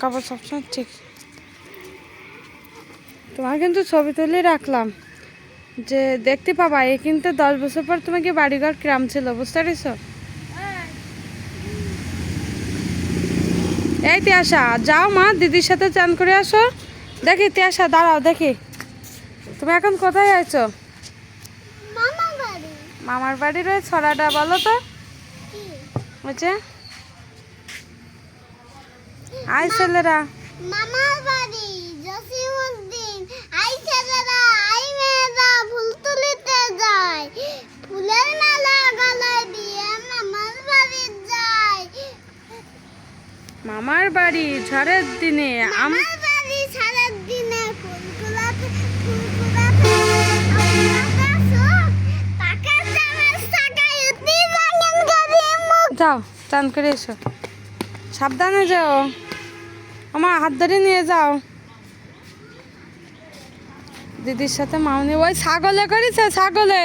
কাপড় সবসময় ঠিক। তোমার কিন্তু ছবি তুলে রাখলাম যে দেখতে পাবা এই কিন্তু দশ বছর পর তোমাকে বাড়িঘর কিরাম ছিল বুঝতে পারিস এই তিয়াসা যাও মা দিদির সাথে চান করে আসো। দেখি তিয়াসা দাঁড়াও দেখি। তুমি এখন কোথায় আছো? মামা বাড়ি। মামার বাড়ির ওই ছড়াটা বলো তো। বুঝছে আই ছেলেরা মামার বাড়ি জসিমউদ্দিন। আই ছেলেরা আই মেয়েরা ফুল তুলিতে যায়। ফুলের মালা গলায় দিয়ে মামার বাড়ি যায়। মামার বাড়ি ঝড়ের দিনে আম মামার বাড়ি সারার দিনে যাও চান করে এসো। সাবধানে যাও। আমার হাত ধরে নিয়ে যাও। দিদির সাথে মামনি ওই ছাগলে করেছে ছাগলে।